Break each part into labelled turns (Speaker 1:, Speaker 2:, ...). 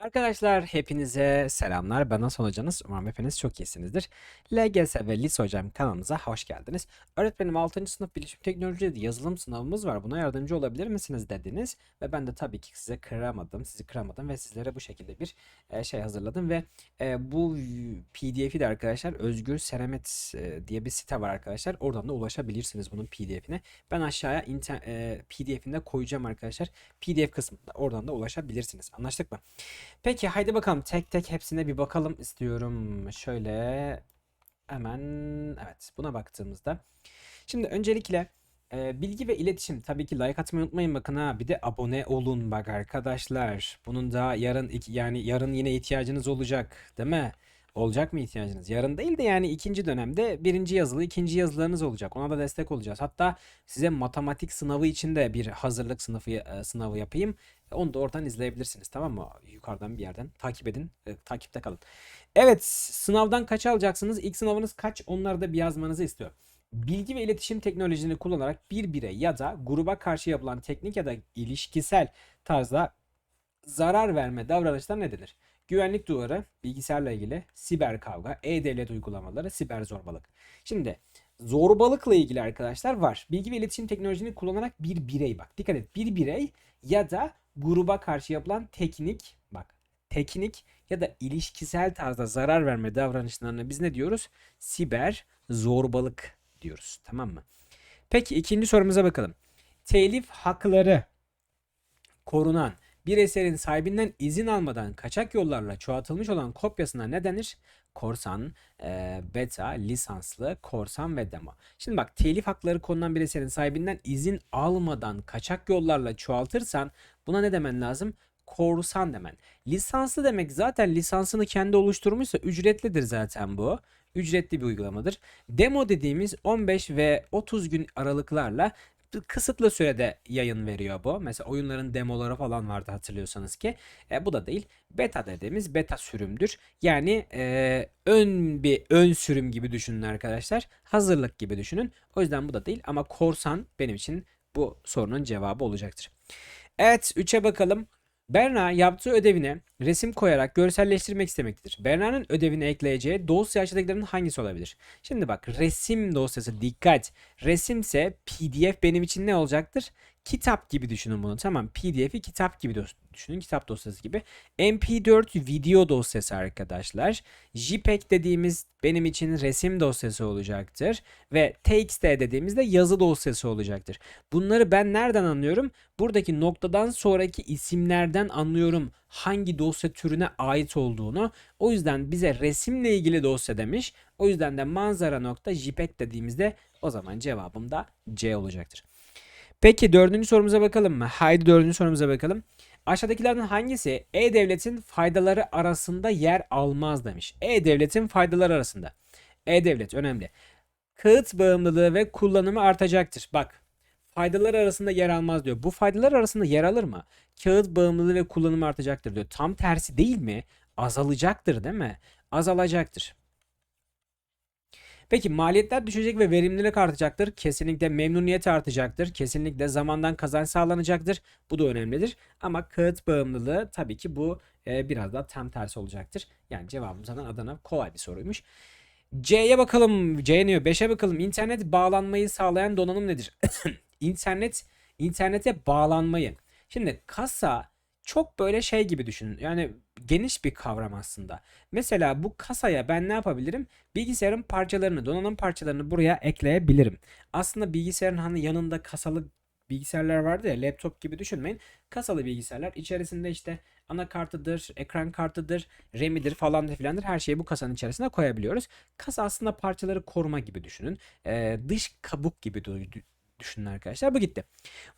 Speaker 1: Arkadaşlar hepinize selamlar. Ben Hasan hocanız. Umarım hepiniz çok iyisinizdir. LGS ve Lise hocam kanalımıza hoş geldiniz. Öğretmenim 6. sınıf bilişim teknolojide yazılım sınavımız var. Buna yardımcı olabilir misiniz dediniz. Ve ben de tabii ki size kıramadım. Sizi kıramadım ve sizlere bu şekilde bir e, şey hazırladım. Ve e, bu pdf'i de arkadaşlar Özgür Seramet e, diye bir site var arkadaşlar. Oradan da ulaşabilirsiniz bunun pdf'ine. Ben aşağıya pdf'ini koyacağım arkadaşlar. pdf kısmında oradan da ulaşabilirsiniz. Anlaştık mı? Peki haydi bakalım tek tek hepsine bir bakalım istiyorum. Şöyle hemen evet buna baktığımızda. Şimdi öncelikle e, bilgi ve iletişim tabii ki like atmayı unutmayın bakın ha bir de abone olun bak arkadaşlar. Bunun da yarın iki- yani yarın yine ihtiyacınız olacak değil mi? Olacak mı ihtiyacınız? Yarın değil de yani ikinci dönemde birinci yazılı ikinci yazılarınız olacak. Ona da destek olacağız. Hatta size matematik sınavı için de bir hazırlık sınavı e, sınavı yapayım. Onu da oradan izleyebilirsiniz tamam mı? Yukarıdan bir yerden takip edin. e, takipte kalın. Evet sınavdan kaç alacaksınız? İlk sınavınız kaç? Onları da bir yazmanızı istiyor. Bilgi ve iletişim teknolojisini kullanarak bir birey ya da gruba karşı yapılan teknik ya da ilişkisel tarzda zarar verme davranışlar ne denir? Güvenlik duvarı, bilgisayarla ilgili, siber kavga, e-devlet uygulamaları, siber zorbalık. Şimdi zorbalıkla ilgili arkadaşlar var. Bilgi ve iletişim teknolojisini kullanarak bir birey bak. Dikkat et. Bir birey ya da gruba karşı yapılan teknik bak. Teknik ya da ilişkisel tarzda zarar verme davranışlarına biz ne diyoruz? Siber zorbalık diyoruz. Tamam mı? Peki ikinci sorumuza bakalım. Telif hakları korunan bir eserin sahibinden izin almadan kaçak yollarla çoğaltılmış olan kopyasına ne denir? Korsan, e, beta, lisanslı, korsan ve demo. Şimdi bak telif hakları konulan bir eserin sahibinden izin almadan kaçak yollarla çoğaltırsan buna ne demen lazım? Korsan demen. Lisanslı demek zaten lisansını kendi oluşturmuşsa ücretlidir zaten bu. Ücretli bir uygulamadır. Demo dediğimiz 15 ve 30 gün aralıklarla kısıtlı sürede yayın veriyor bu. Mesela oyunların demoları falan vardı hatırlıyorsanız ki. E, bu da değil. Beta dediğimiz beta sürümdür. Yani e, ön bir ön sürüm gibi düşünün arkadaşlar. Hazırlık gibi düşünün. O yüzden bu da değil ama korsan benim için bu sorunun cevabı olacaktır. Evet 3'e bakalım. Berna yaptığı ödevine resim koyarak görselleştirmek istemektedir. Berna'nın ödevine ekleyeceği dosya aşağıdakilerin hangisi olabilir? Şimdi bak resim dosyası dikkat. Resimse PDF benim için ne olacaktır? Kitap gibi düşünün bunu. Tamam PDF'i kitap gibi düşünün. Kitap dosyası gibi. MP4 video dosyası arkadaşlar. JPEG dediğimiz benim için resim dosyası olacaktır. Ve TXT dediğimizde yazı dosyası olacaktır. Bunları ben nereden anlıyorum? Buradaki noktadan sonraki isimlerden anlıyorum hangi dosya türüne ait olduğunu. O yüzden bize resimle ilgili dosya demiş. O yüzden de manzara nokta JPEG dediğimizde o zaman cevabım da C olacaktır. Peki dördüncü sorumuza bakalım mı? Haydi dördüncü sorumuza bakalım. Aşağıdakilerden hangisi E-Devlet'in faydaları arasında yer almaz demiş. E-Devlet'in faydaları arasında. E-Devlet önemli. Kağıt bağımlılığı ve kullanımı artacaktır. Bak faydalar arasında yer almaz diyor. Bu faydalar arasında yer alır mı? Kağıt bağımlılığı ve kullanımı artacaktır diyor. Tam tersi değil mi? Azalacaktır değil mi? Azalacaktır. Peki maliyetler düşecek ve verimlilik artacaktır. Kesinlikle memnuniyet artacaktır. Kesinlikle zamandan kazanç sağlanacaktır. Bu da önemlidir. Ama kağıt bağımlılığı tabii ki bu e, biraz daha tam tersi olacaktır. Yani cevabım zaten Adana kolay bir soruymuş. C'ye bakalım. C ne diyor? 5'e bakalım. İnternet bağlanmayı sağlayan donanım nedir? İnternet internete bağlanmayı. Şimdi kasa çok böyle şey gibi düşünün. Yani geniş bir kavram aslında. Mesela bu kasaya ben ne yapabilirim? Bilgisayarın parçalarını, donanım parçalarını buraya ekleyebilirim. Aslında bilgisayarın hani yanında kasalı bilgisayarlar vardı ya laptop gibi düşünmeyin. Kasalı bilgisayarlar içerisinde işte anakartıdır, ekran kartıdır, RAM'idir falan da filandır. Her şeyi bu kasanın içerisine koyabiliyoruz. Kasa aslında parçaları koruma gibi düşünün. Ee, dış kabuk gibi düşünün arkadaşlar. Bu gitti.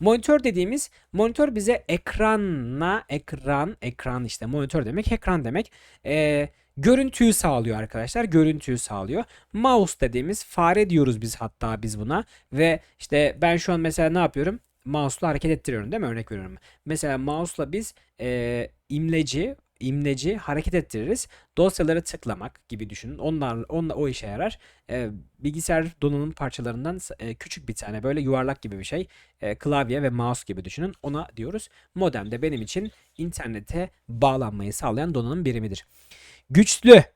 Speaker 1: Monitör dediğimiz monitör bize ekranla ekran ekran işte monitör demek ekran demek. Ee, görüntüyü sağlıyor arkadaşlar. Görüntüyü sağlıyor. Mouse dediğimiz fare diyoruz biz hatta biz buna ve işte ben şu an mesela ne yapıyorum? Mouse'la hareket ettiriyorum değil mi? Örnek veriyorum. Mesela mouse'la biz e, imleci imleci hareket ettiririz. Dosyaları tıklamak gibi düşünün. Onlar, onunla o işe yarar. E, bilgisayar donanım parçalarından e, küçük bir tane böyle yuvarlak gibi bir şey. E, klavye ve mouse gibi düşünün. Ona diyoruz. Modem de benim için internete bağlanmayı sağlayan donanım birimidir. Güçlü.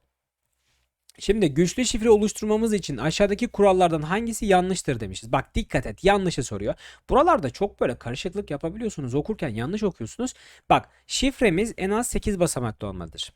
Speaker 1: Şimdi güçlü şifre oluşturmamız için aşağıdaki kurallardan hangisi yanlıştır demişiz. Bak dikkat et yanlışı soruyor. Buralarda çok böyle karışıklık yapabiliyorsunuz. Okurken yanlış okuyorsunuz. Bak şifremiz en az 8 basamaklı olmalıdır.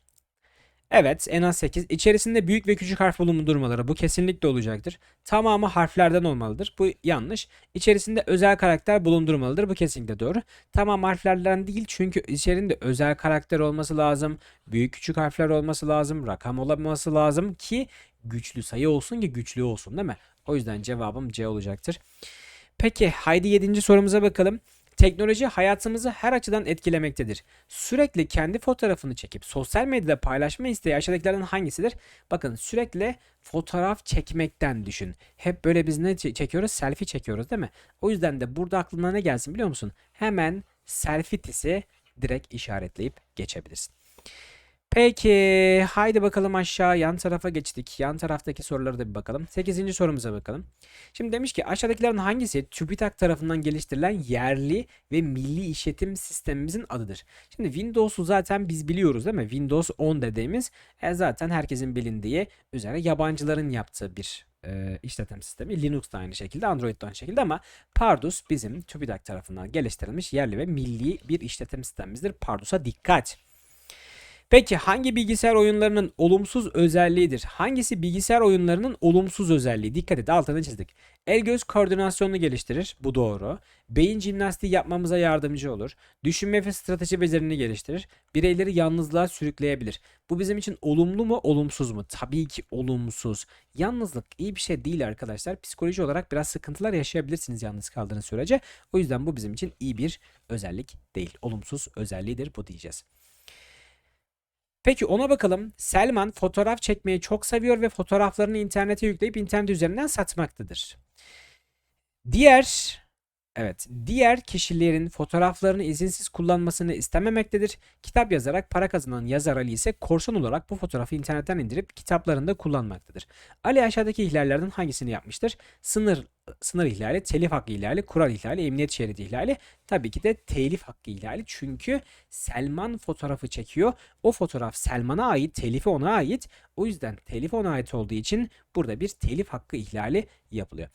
Speaker 1: Evet en az 8. İçerisinde büyük ve küçük harf bulundurmaları bu kesinlikle olacaktır. Tamamı harflerden olmalıdır. Bu yanlış. İçerisinde özel karakter bulundurmalıdır. Bu kesinlikle doğru. Tamam harflerden değil çünkü içerisinde özel karakter olması lazım. Büyük küçük harfler olması lazım. Rakam olması lazım ki güçlü sayı olsun ki güçlü olsun değil mi? O yüzden cevabım C olacaktır. Peki haydi 7. sorumuza bakalım. Teknoloji hayatımızı her açıdan etkilemektedir. Sürekli kendi fotoğrafını çekip sosyal medyada paylaşma isteği aşağıdakilerden hangisidir? Bakın sürekli fotoğraf çekmekten düşün. Hep böyle biz ne çekiyoruz? Selfie çekiyoruz değil mi? O yüzden de burada aklına ne gelsin biliyor musun? Hemen selfie tisi direkt işaretleyip geçebilirsin. Peki haydi bakalım aşağı yan tarafa geçtik. Yan taraftaki sorulara da bir bakalım. 8. sorumuza bakalım. Şimdi demiş ki aşağıdakilerin hangisi TÜBİTAK tarafından geliştirilen yerli ve milli işletim sistemimizin adıdır? Şimdi Windows'u zaten biz biliyoruz değil mi? Windows 10 dediğimiz e, zaten herkesin bilindiği üzere yabancıların yaptığı bir e, işletim sistemi. Linux da aynı şekilde, Android de aynı şekilde ama Pardus bizim TÜBİTAK tarafından geliştirilmiş yerli ve milli bir işletim sistemimizdir. Pardus'a dikkat. Peki hangi bilgisayar oyunlarının olumsuz özelliğidir? Hangisi bilgisayar oyunlarının olumsuz özelliği? Dikkat et altını çizdik. El göz koordinasyonunu geliştirir. Bu doğru. Beyin jimnastiği yapmamıza yardımcı olur. Düşünme ve strateji becerini geliştirir. Bireyleri yalnızlığa sürükleyebilir. Bu bizim için olumlu mu olumsuz mu? Tabii ki olumsuz. Yalnızlık iyi bir şey değil arkadaşlar. Psikoloji olarak biraz sıkıntılar yaşayabilirsiniz yalnız kaldığınız sürece. O yüzden bu bizim için iyi bir özellik değil. Olumsuz özelliğidir bu diyeceğiz. Peki ona bakalım. Selman fotoğraf çekmeyi çok seviyor ve fotoğraflarını internete yükleyip internet üzerinden satmaktadır. Diğer Evet, diğer kişilerin fotoğraflarını izinsiz kullanmasını istememektedir. Kitap yazarak para kazanan yazar Ali ise korsan olarak bu fotoğrafı internetten indirip kitaplarında kullanmaktadır. Ali aşağıdaki ihlallerden hangisini yapmıştır? Sınır sınır ihlali, telif hakkı ihlali, kural ihlali, emniyet şeridi ihlali. Tabii ki de telif hakkı ihlali. Çünkü Selman fotoğrafı çekiyor. O fotoğraf Selman'a ait, telifi ona ait. O yüzden telif ona ait olduğu için burada bir telif hakkı ihlali yapılıyor.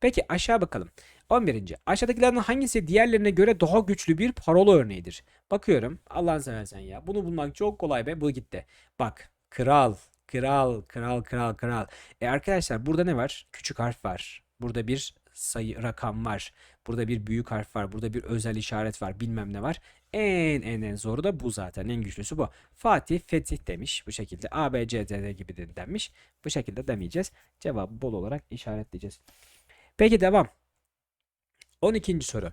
Speaker 1: Peki aşağı bakalım. 11. Aşağıdakilerden hangisi diğerlerine göre daha güçlü bir parola örneğidir? Bakıyorum. Allah'ını seversen ya. Bunu bulmak çok kolay be. Bu gitti. Bak. Kral. Kral. Kral. Kral. Kral. E arkadaşlar burada ne var? Küçük harf var. Burada bir sayı rakam var. Burada bir büyük harf var. Burada bir özel işaret var. Bilmem ne var. En en en zoru da bu zaten. En güçlüsü bu. Fatih Fetih demiş. Bu şekilde A, B, C, D, D gibi de denmiş. Bu şekilde demeyeceğiz. Cevabı bol olarak işaretleyeceğiz. Peki devam. 12. soru.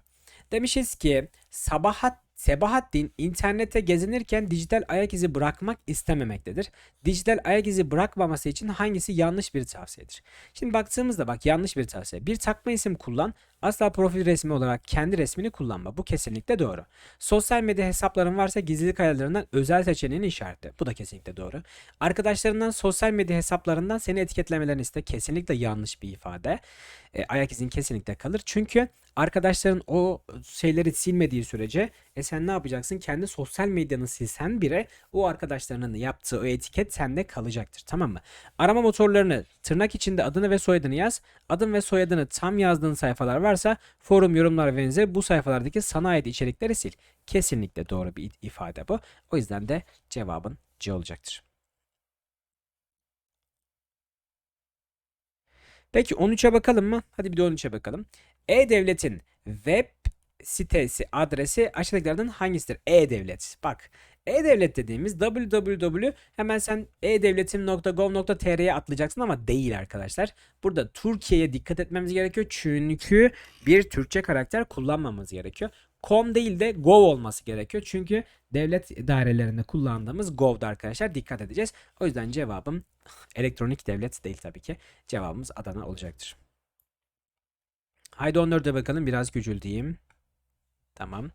Speaker 1: Demişiz ki Sabahat Sebahattin internette gezinirken dijital ayak izi bırakmak istememektedir. Dijital ayak izi bırakmaması için hangisi yanlış bir tavsiyedir? Şimdi baktığımızda bak yanlış bir tavsiye. Bir takma isim kullan. Asla profil resmi olarak kendi resmini kullanma. Bu kesinlikle doğru. Sosyal medya hesapların varsa gizlilik ayarlarından özel seçeneğini işaretle. Bu da kesinlikle doğru. Arkadaşlarından sosyal medya hesaplarından seni etiketlemelerini iste. Kesinlikle yanlış bir ifade. E, ayak izin kesinlikle kalır. Çünkü arkadaşların o şeyleri silmediği sürece e sen ne yapacaksın? Kendi sosyal medyanı silsen bile o arkadaşlarının yaptığı o etiket sende kalacaktır. Tamam mı? Arama motorlarını tırnak içinde adını ve soyadını yaz. Adın ve soyadını tam yazdığın sayfalar varsa forum, yorumlar ve benzeri bu sayfalardaki sana ait içerikleri sil. Kesinlikle doğru bir ifade bu. O yüzden de cevabın C olacaktır. Peki 13'e bakalım mı? Hadi bir de 13'e bakalım. E-Devlet'in web sitesi adresi aşağıdakilerden hangisidir? E-Devlet. Bak e-Devlet dediğimiz www hemen sen e-devletim.gov.tr'ye atlayacaksın ama değil arkadaşlar. Burada Türkiye'ye dikkat etmemiz gerekiyor. Çünkü bir Türkçe karakter kullanmamız gerekiyor. Com değil de gov olması gerekiyor. Çünkü devlet dairelerinde kullandığımız gov'da arkadaşlar dikkat edeceğiz. O yüzden cevabım elektronik devlet değil tabii ki. Cevabımız Adana olacaktır. Haydi 14'e bakalım biraz gücüldeyeyim. Tamam.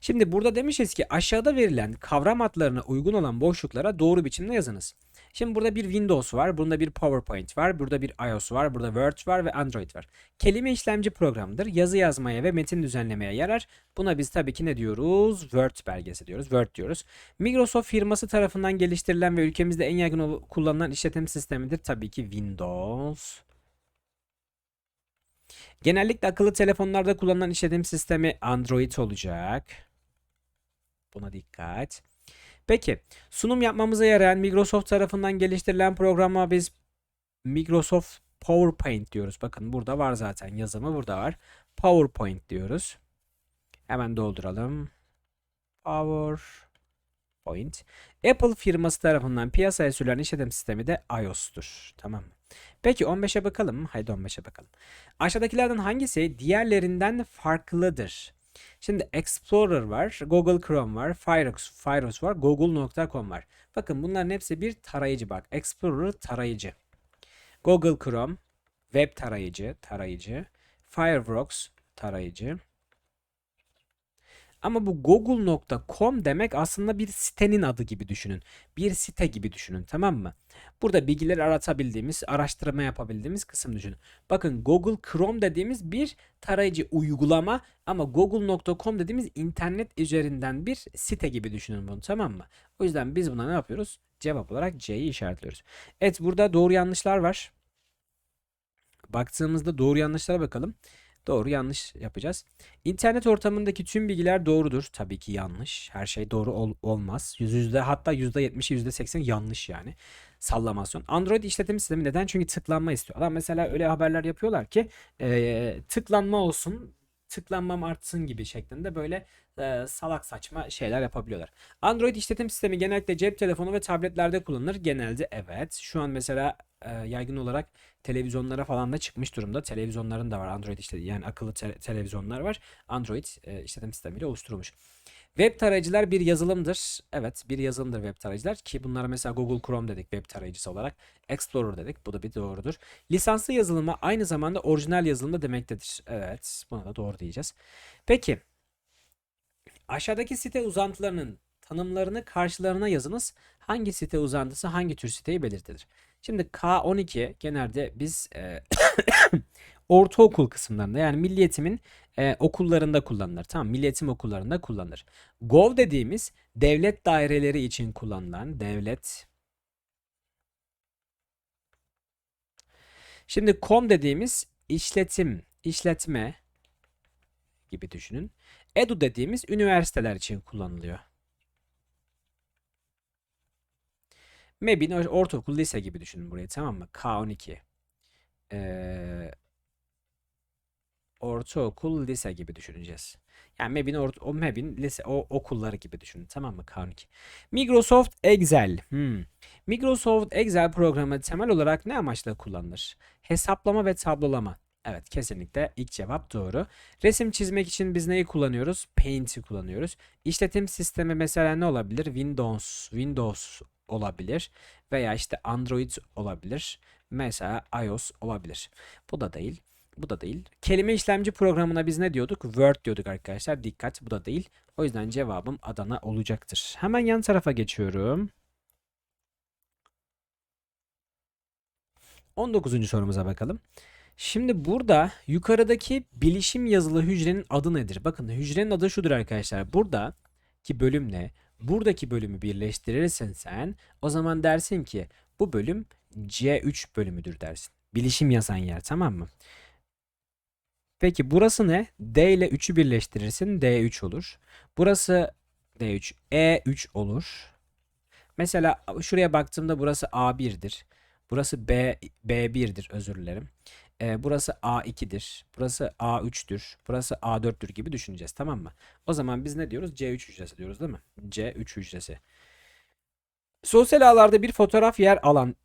Speaker 1: Şimdi burada demişiz ki aşağıda verilen kavram adlarına uygun olan boşluklara doğru biçimde yazınız. Şimdi burada bir Windows var, burada bir PowerPoint var, burada bir iOS var, burada Word var ve Android var. Kelime işlemci programıdır. Yazı yazmaya ve metin düzenlemeye yarar. Buna biz tabii ki ne diyoruz? Word belgesi diyoruz. Word diyoruz. Microsoft firması tarafından geliştirilen ve ülkemizde en yaygın kullanılan işletim sistemidir. Tabii ki Windows. Genellikle akıllı telefonlarda kullanılan işletim sistemi Android olacak. Buna dikkat. Peki, sunum yapmamıza yarayan Microsoft tarafından geliştirilen programa biz Microsoft PowerPoint diyoruz. Bakın burada var zaten yazımı burada var. PowerPoint diyoruz. Hemen dolduralım. PowerPoint. Apple firması tarafından piyasaya sürülen işletim sistemi de iOS'tur. Tamam mı? Peki 15'e bakalım? Haydi 15'e bakalım. Aşağıdakilerden hangisi diğerlerinden farklıdır? Şimdi Explorer var, Google Chrome var, Firefox, Firefox var, Google.com var. Bakın bunların hepsi bir tarayıcı bak. Explorer tarayıcı. Google Chrome web tarayıcı, tarayıcı. Firefox tarayıcı. Ama bu google.com demek aslında bir sitenin adı gibi düşünün. Bir site gibi düşünün tamam mı? Burada bilgileri aratabildiğimiz, araştırma yapabildiğimiz kısım düşünün. Bakın Google Chrome dediğimiz bir tarayıcı uygulama ama google.com dediğimiz internet üzerinden bir site gibi düşünün bunu tamam mı? O yüzden biz buna ne yapıyoruz? Cevap olarak C'yi işaretliyoruz. Evet burada doğru yanlışlar var. Baktığımızda doğru yanlışlara bakalım. Doğru yanlış yapacağız. İnternet ortamındaki tüm bilgiler doğrudur. Tabii ki yanlış. Her şey doğru ol- olmaz. Yüzde hatta %70'i %80 yanlış yani. Sallamasyon. Android işletim sistemi neden? Çünkü tıklanma istiyor. Adam mesela öyle haberler yapıyorlar ki eee, tıklanma olsun, tıklanmam artsın gibi şeklinde böyle eee, salak saçma şeyler yapabiliyorlar. Android işletim sistemi genellikle cep telefonu ve tabletlerde kullanılır. Genelde evet. Şu an mesela eee, yaygın olarak televizyonlara falan da çıkmış durumda. Televizyonların da var Android işte yani akıllı te- televizyonlar var. Android e, işletim sistemiyle oluşturulmuş. Web tarayıcılar bir yazılımdır. Evet bir yazılımdır web tarayıcılar ki bunlara mesela Google Chrome dedik web tarayıcısı olarak. Explorer dedik. Bu da bir doğrudur. Lisanslı yazılıma aynı zamanda orijinal yazılım da demektedir. Evet buna da doğru diyeceğiz. Peki aşağıdaki site uzantılarının tanımlarını karşılarına yazınız. Hangi site uzantısı hangi tür siteyi belirtilir? Şimdi K12 genelde biz e, ortaokul kısımlarında yani milli eğitimin e, okullarında kullanılır. Tamam milli eğitim okullarında kullanılır. Gov dediğimiz devlet daireleri için kullanılan devlet. Şimdi com dediğimiz işletim, işletme gibi düşünün. Edu dediğimiz üniversiteler için kullanılıyor. MEB'in or- ortaokul lise gibi düşünün burayı tamam mı? K12. Ee, ortaokul lise gibi düşüneceğiz. Yani MEB'in or- o MEB'in lise o okulları gibi düşünün tamam mı? K12. Microsoft Excel. Hmm. Microsoft Excel programı temel olarak ne amaçla kullanılır? Hesaplama ve tablolama. Evet kesinlikle ilk cevap doğru. Resim çizmek için biz neyi kullanıyoruz? Paint'i kullanıyoruz. İşletim sistemi mesela ne olabilir? Windows, Windows olabilir veya işte Android olabilir. Mesela iOS olabilir. Bu da değil. Bu da değil. Kelime işlemci programına biz ne diyorduk? Word diyorduk arkadaşlar. Dikkat bu da değil. O yüzden cevabım Adana olacaktır. Hemen yan tarafa geçiyorum. 19. sorumuza bakalım. Şimdi burada yukarıdaki bilişim yazılı hücrenin adı nedir? Bakın hücrenin adı şudur arkadaşlar. Buradaki bölümle buradaki bölümü birleştirirsen sen o zaman dersin ki bu bölüm C3 bölümüdür dersin. Bilişim yazan yer tamam mı? Peki burası ne? D ile 3'ü birleştirirsin D3 olur. Burası D3 E3 olur. Mesela şuraya baktığımda burası A1'dir. Burası B B1'dir özür dilerim. Ee, burası A2'dir. Burası A3'tür. Burası A4'tür gibi düşüneceğiz tamam mı? O zaman biz ne diyoruz? C3 hücresi diyoruz değil mi? C3 hücresi. Sosyal ağlarda bir fotoğraf yer alan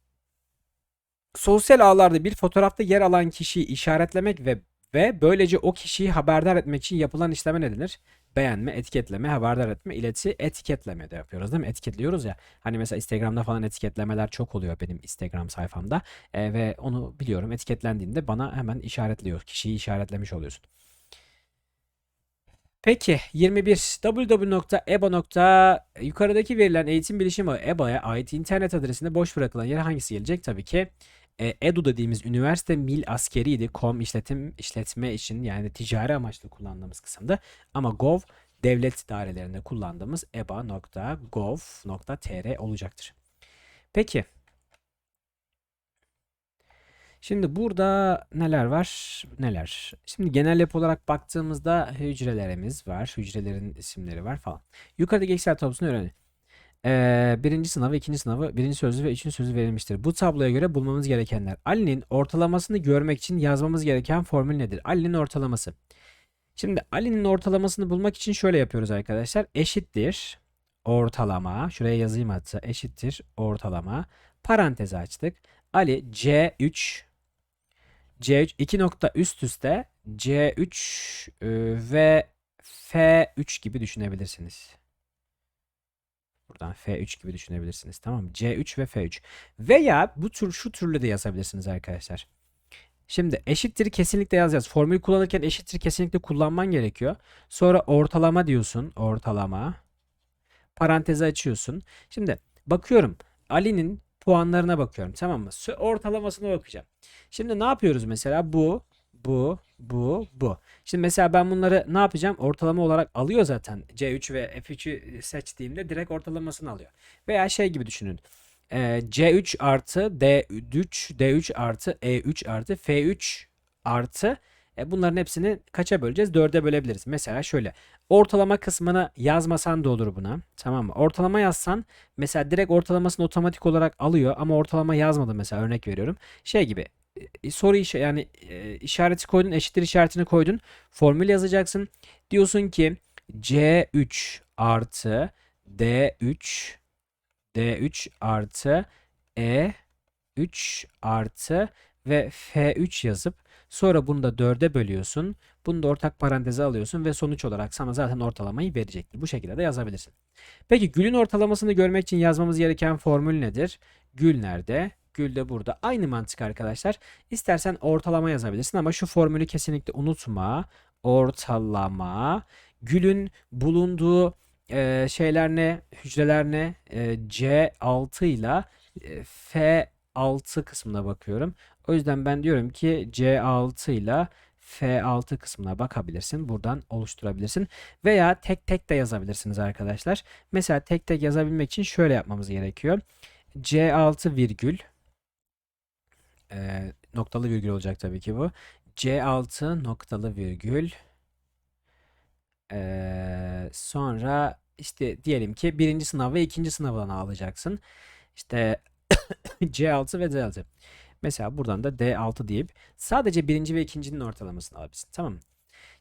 Speaker 1: sosyal ağlarda bir fotoğrafta yer alan kişiyi işaretlemek ve ve böylece o kişiyi haberdar etmek için yapılan işleme ne denir? Beğenme, etiketleme, haberdar etme, ileti, etiketleme de yapıyoruz değil mi? Etiketliyoruz ya. Hani mesela Instagram'da falan etiketlemeler çok oluyor benim Instagram sayfamda. E, ve onu biliyorum etiketlendiğinde bana hemen işaretliyor. Kişiyi işaretlemiş oluyorsun. Peki 21 www.eba. yukarıdaki verilen eğitim bilişim ağı EBA'ya ait internet adresinde boş bırakılan yere hangisi gelecek? Tabii ki e, edu dediğimiz üniversite mil askeriydi. Com işletim işletme için yani ticari amaçlı kullandığımız kısımda. Ama gov devlet dairelerinde kullandığımız eba.gov.tr olacaktır. Peki. Şimdi burada neler var? Neler? Şimdi genel yapı olarak baktığımızda hücrelerimiz var. Hücrelerin isimleri var falan. Yukarıdaki Excel tablosunu öğrenin. Ee, birinci sınavı, ikinci sınavı, birinci sözlü ve üçüncü sözlü verilmiştir. Bu tabloya göre bulmamız gerekenler. Ali'nin ortalamasını görmek için yazmamız gereken formül nedir? Ali'nin ortalaması. Şimdi Ali'nin ortalamasını bulmak için şöyle yapıyoruz arkadaşlar. Eşittir ortalama. Şuraya yazayım hatta. Eşittir ortalama. Parantezi açtık. Ali C3 C3 2 nokta üst üste C3 e, ve F3 gibi düşünebilirsiniz. Buradan F3 gibi düşünebilirsiniz. Tamam mı? C3 ve F3. Veya bu tür şu türlü de yazabilirsiniz arkadaşlar. Şimdi eşittir kesinlikle yazacağız. Formül kullanırken eşittir kesinlikle kullanman gerekiyor. Sonra ortalama diyorsun. Ortalama. Parantezi açıyorsun. Şimdi bakıyorum. Ali'nin puanlarına bakıyorum. Tamam mı? Ortalamasına bakacağım. Şimdi ne yapıyoruz mesela? Bu, bu, bu, bu. Şimdi mesela ben bunları ne yapacağım? Ortalama olarak alıyor zaten. C3 ve F3'ü seçtiğimde direkt ortalamasını alıyor. Veya şey gibi düşünün. Ee, C3 artı D3, D3 artı E3 artı F3 artı e, bunların hepsini kaça böleceğiz? 4'e bölebiliriz. Mesela şöyle. Ortalama kısmını yazmasan da olur buna. Tamam mı? Ortalama yazsan mesela direkt ortalamasını otomatik olarak alıyor ama ortalama yazmadı mesela örnek veriyorum. Şey gibi soru işi yani e, işareti koydun eşittir işaretini koydun. Formül yazacaksın. Diyorsun ki C3 artı D3 D3 artı E3 artı ve F3 yazıp sonra bunu da 4'e bölüyorsun. Bunu da ortak paranteze alıyorsun ve sonuç olarak sana zaten ortalamayı verecektir. Bu şekilde de yazabilirsin. Peki Gül'ün ortalamasını görmek için yazmamız gereken formül nedir? Gül nerede? Gül de burada. Aynı mantık arkadaşlar. İstersen ortalama yazabilirsin ama şu formülü kesinlikle unutma. Ortalama. Gül'ün bulunduğu e, şeyler ne? Hücreler ne? E, C6 ile e, F6 kısmına bakıyorum. O yüzden ben diyorum ki C6 ile F6 kısmına bakabilirsin. Buradan oluşturabilirsin. Veya tek tek de yazabilirsiniz arkadaşlar. Mesela tek tek yazabilmek için şöyle yapmamız gerekiyor. C6 virgül e, noktalı virgül olacak tabii ki bu. C6 noktalı virgül e, sonra işte diyelim ki birinci sınav ve ikinci sınavdan alacaksın. İşte C6 ve D6. Mesela buradan da D6 deyip sadece birinci ve ikincinin ortalamasını alabilirsin. Tamam?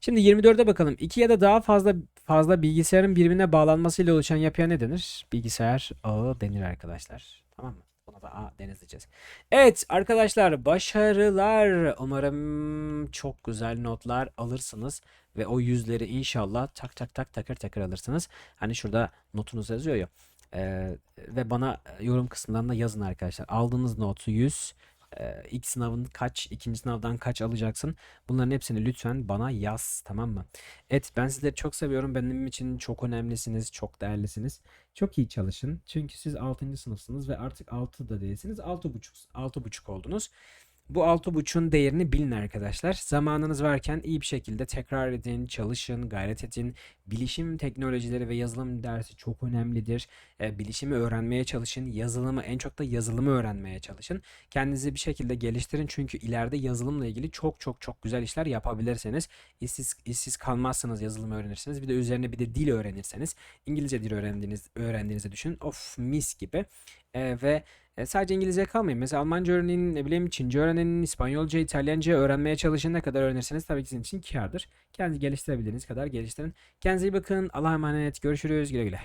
Speaker 1: Şimdi 24'e bakalım. İki ya da daha fazla fazla bilgisayarın birbirine bağlanmasıyla oluşan yapıya ne denir? Bilgisayar ağı denir arkadaşlar. Tamam mı? Buna da A denizleyeceğiz. Evet arkadaşlar başarılar. Umarım çok güzel notlar alırsınız. Ve o yüzleri inşallah tak tak tak takır takır alırsınız. Hani şurada notunuz yazıyor ya. Ee, ve bana yorum kısmından da yazın arkadaşlar. Aldığınız notu 100. Ee, ilk sınavın kaç, ikinci sınavdan kaç alacaksın? Bunların hepsini lütfen bana yaz, tamam mı? Evet, ben sizleri çok seviyorum. Benim için çok önemlisiniz, çok değerlisiniz. Çok iyi çalışın. Çünkü siz 6. sınıfsınız ve artık 6 da değilsiniz. 6,5 6,5 oldunuz. Bu 6,5'un değerini bilin arkadaşlar. Zamanınız varken iyi bir şekilde tekrar edin, çalışın, gayret edin. Bilişim teknolojileri ve yazılım dersi çok önemlidir. E, bilişimi öğrenmeye çalışın. Yazılımı en çok da yazılımı öğrenmeye çalışın. Kendinizi bir şekilde geliştirin çünkü ileride yazılımla ilgili çok çok çok güzel işler yapabilirsiniz. İşsiz, işsiz kalmazsanız yazılımı öğrenirsiniz. Bir de üzerine bir de dil öğrenirseniz İngilizce dil öğrendiğiniz öğrendiğinizi düşünün. Of mis gibi. E, ve e, sadece İngilizce kalmayın. Mesela Almanca öğrenin, ne bileyim Çince öğrenin, İspanyolca, İtalyanca öğrenmeye çalışın. Ne kadar öğrenirseniz tabii ki sizin için kârdır. Kendinizi geliştirebildiğiniz kadar geliştirin. Kendinize iyi bakın. Allah'a emanet. Görüşürüz. Güle güle.